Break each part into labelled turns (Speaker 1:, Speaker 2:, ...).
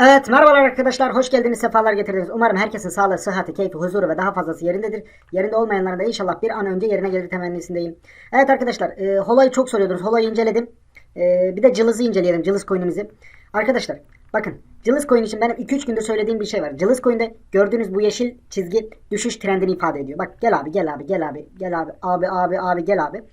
Speaker 1: Evet merhabalar arkadaşlar hoş geldiniz sefalar getirdiniz. Umarım herkesin sağlığı, sıhhati, keyfi, huzuru ve daha fazlası yerindedir. Yerinde olmayanların da inşallah bir an önce yerine gelir temennisindeyim. Evet arkadaşlar e, Hola'yı çok soruyordunuz. Hola'yı inceledim. E, bir de Cılız'ı inceleyelim. Cılız coin'imizi. Arkadaşlar bakın Cılız coin için benim 2-3 gündür söylediğim bir şey var. Cılız coin'de gördüğünüz bu yeşil çizgi düşüş trendini ifade ediyor. Bak gel abi gel abi gel abi gel abi abi abi abi gel abi.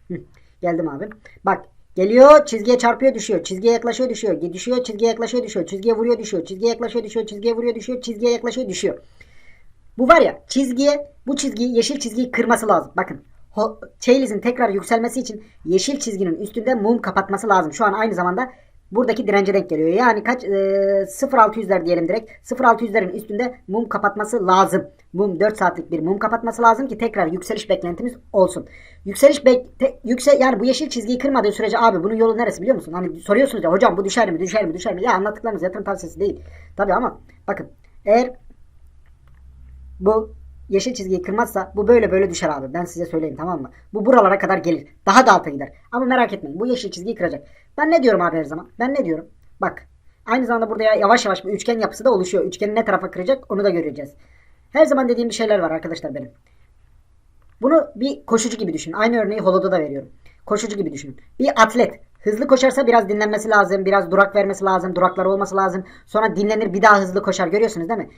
Speaker 1: Geldim abi. Bak Geliyor çizgiye çarpıyor düşüyor. Çizgiye yaklaşıyor düşüyor. Düşüyor çizgiye yaklaşıyor düşüyor. Çizgiye vuruyor düşüyor. Çizgiye yaklaşıyor düşüyor. Çizgiye vuruyor düşüyor. Çizgiye yaklaşıyor düşüyor. Bu var ya çizgiye bu çizgiyi yeşil çizgiyi kırması lazım. Bakın Chailiz'in tekrar yükselmesi için yeşil çizginin üstünde mum kapatması lazım. Şu an aynı zamanda buradaki dirence denk geliyor. Yani kaç e, 0.600'ler diyelim direkt. 0.600'lerin üstünde mum kapatması lazım. Mum 4 saatlik bir mum kapatması lazım ki tekrar yükseliş beklentimiz olsun. Yükseliş bek te- yüksel yani bu yeşil çizgiyi kırmadığı sürece abi bunun yolu neresi biliyor musun? Hani soruyorsunuz ya hocam bu düşer mi düşer mi düşer mi? Ya anlattıklarımız yatırım tavsiyesi değil. Tabii ama bakın eğer bu yeşil çizgiyi kırmazsa bu böyle böyle düşer abi. Ben size söyleyeyim tamam mı? Bu buralara kadar gelir. Daha da alta gider. Ama merak etmeyin. Bu yeşil çizgiyi kıracak. Ben ne diyorum abi her zaman? Ben ne diyorum? Bak. Aynı zamanda burada ya yavaş yavaş bir üçgen yapısı da oluşuyor. Üçgeni ne tarafa kıracak onu da göreceğiz. Her zaman dediğim bir şeyler var arkadaşlar benim. Bunu bir koşucu gibi düşünün. Aynı örneği holoda da veriyorum. Koşucu gibi düşünün. Bir atlet hızlı koşarsa biraz dinlenmesi lazım. Biraz durak vermesi lazım. Durakları olması lazım. Sonra dinlenir bir daha hızlı koşar. Görüyorsunuz değil mi?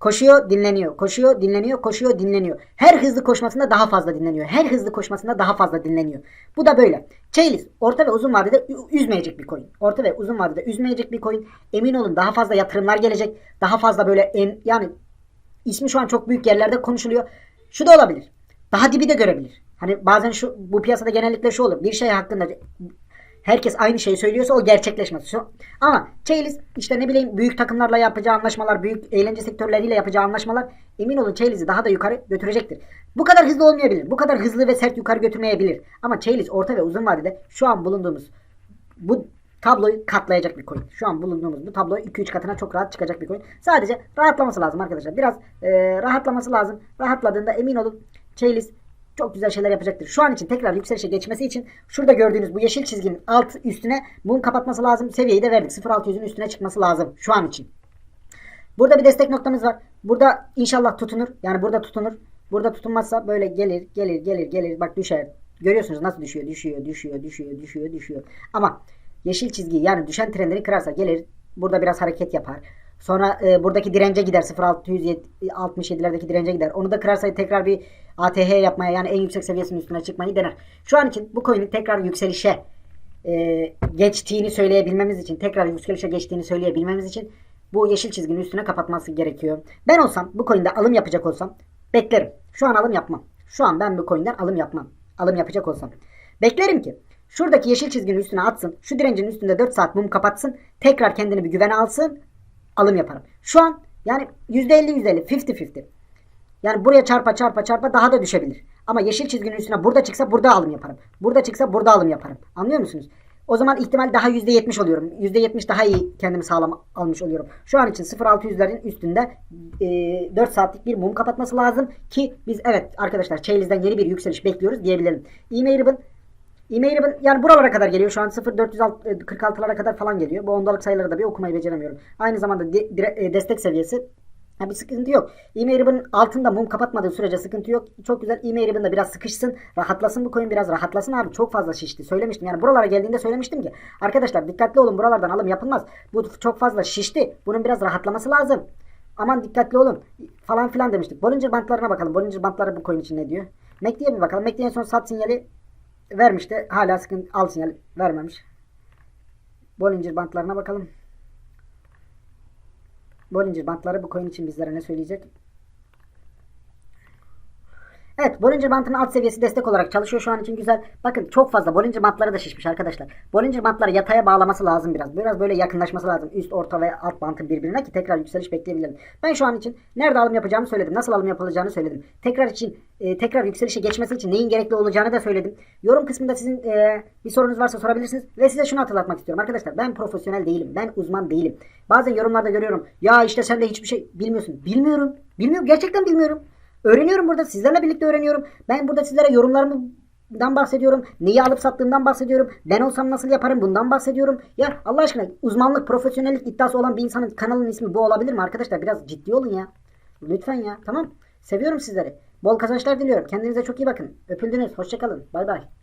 Speaker 1: Koşuyor, dinleniyor. Koşuyor, dinleniyor. Koşuyor, dinleniyor. Her hızlı koşmasında daha fazla dinleniyor. Her hızlı koşmasında daha fazla dinleniyor. Bu da böyle. Chalice orta ve uzun vadede üzmeyecek bir coin. Orta ve uzun vadede üzmeyecek bir coin. Emin olun daha fazla yatırımlar gelecek. Daha fazla böyle en yani ismi şu an çok büyük yerlerde konuşuluyor. Şu da olabilir. Daha dibi de görebilir. Hani bazen şu bu piyasada genellikle şu olur. Bir şey hakkında herkes aynı şeyi söylüyorsa o gerçekleşmez. Ama Chalice işte ne bileyim büyük takımlarla yapacağı anlaşmalar, büyük eğlence sektörleriyle yapacağı anlaşmalar emin olun Chalice'i daha da yukarı götürecektir. Bu kadar hızlı olmayabilir. Bu kadar hızlı ve sert yukarı götürmeyebilir. Ama Chalice orta ve uzun vadede şu an bulunduğumuz bu tabloyu katlayacak bir coin. Şu an bulunduğumuz bu tablo 2-3 katına çok rahat çıkacak bir coin. Sadece rahatlaması lazım arkadaşlar. Biraz e, rahatlaması lazım. Rahatladığında emin olun Chalice çok güzel şeyler yapacaktır. Şu an için tekrar yükselişe geçmesi için şurada gördüğünüz bu yeşil çizginin alt üstüne mum kapatması lazım. Seviyeyi de verdik. 0.600'ün üstüne çıkması lazım şu an için. Burada bir destek noktamız var. Burada inşallah tutunur. Yani burada tutunur. Burada tutunmazsa böyle gelir, gelir, gelir, gelir. Bak düşer. Görüyorsunuz nasıl düşüyor, düşüyor, düşüyor, düşüyor, düşüyor, düşüyor. Ama yeşil çizgi yani düşen trendleri kırarsa gelir. Burada biraz hareket yapar. Sonra e, buradaki dirence gider. 0.667'lerdeki dirence gider. Onu da kırarsa tekrar bir ATH yapmaya yani en yüksek seviyesinin üstüne çıkmayı dener. Şu an için bu coin'in tekrar yükselişe e, geçtiğini söyleyebilmemiz için, tekrar yükselişe geçtiğini söyleyebilmemiz için bu yeşil çizginin üstüne kapatması gerekiyor. Ben olsam bu coin'de alım yapacak olsam beklerim. Şu an alım yapmam. Şu an ben bu coin'den alım yapmam. Alım yapacak olsam. Beklerim ki şuradaki yeşil çizginin üstüne atsın. Şu direncin üstünde 4 saat mum kapatsın. Tekrar kendini bir güvene alsın. Alım yaparım. Şu an yani %50 %50 50-50. Yani buraya çarpa çarpa çarpa daha da düşebilir. Ama yeşil çizginin üstüne burada çıksa burada alım yaparım. Burada çıksa burada alım yaparım. Anlıyor musunuz? O zaman ihtimal daha %70 oluyorum. %70 daha iyi kendimi sağlam almış oluyorum. Şu an için 0.600'lerin üstünde e, 4 saatlik bir mum kapatması lazım ki biz evet arkadaşlar Chailiz'den yeni bir yükseliş bekliyoruz diyebilelim. E-mail ribbon e-mail ribbon yani buralara kadar geliyor. Şu an 0.446'lara kadar falan geliyor. Bu ondalık sayıları da bir okumayı beceremiyorum. Aynı zamanda di- dire- e, destek seviyesi Ha bir sıkıntı yok. E-mail altında mum kapatmadığı sürece sıkıntı yok. Çok güzel e-mail ribbon da biraz sıkışsın. Rahatlasın bu coin biraz rahatlasın abi. Çok fazla şişti. Söylemiştim. Yani buralara geldiğinde söylemiştim ki. Arkadaşlar dikkatli olun buralardan alım yapılmaz. Bu çok fazla şişti. Bunun biraz rahatlaması lazım. Aman dikkatli olun. Falan filan demiştik. Bollinger bantlarına bakalım. Bollinger bantları bu coin için ne diyor? MACD'ye bir bakalım. MACD en son sat sinyali vermişti. Hala sıkıntı al sinyal vermemiş. Bollinger bantlarına bakalım. Bollinger bantları bu coin için bizlere ne söyleyecek? Evet Bollinger bantının alt seviyesi destek olarak çalışıyor şu an için güzel. Bakın çok fazla Bollinger bantları da şişmiş arkadaşlar. Bollinger bantları yataya bağlaması lazım biraz. Biraz böyle yakınlaşması lazım. Üst, orta ve alt bantın birbirine ki tekrar yükseliş bekleyebilelim. Ben şu an için nerede alım yapacağımı söyledim. Nasıl alım yapılacağını söyledim. Tekrar için e, tekrar yükselişe geçmesi için neyin gerekli olacağını da söyledim. Yorum kısmında sizin e, bir sorunuz varsa sorabilirsiniz. Ve size şunu hatırlatmak istiyorum arkadaşlar. Ben profesyonel değilim. Ben uzman değilim. Bazen yorumlarda görüyorum. Ya işte sen de hiçbir şey bilmiyorsun. Bilmiyorum. Bilmiyorum. Gerçekten bilmiyorum. Öğreniyorum burada. Sizlerle birlikte öğreniyorum. Ben burada sizlere yorumlarımı dan bahsediyorum. Neyi alıp sattığımdan bahsediyorum. Ben olsam nasıl yaparım bundan bahsediyorum. Ya Allah aşkına uzmanlık, profesyonellik iddiası olan bir insanın kanalının ismi bu olabilir mi arkadaşlar? Biraz ciddi olun ya. Lütfen ya. Tamam. Seviyorum sizleri. Bol kazançlar diliyorum. Kendinize çok iyi bakın. Öpüldünüz. Hoşçakalın. Bay bay.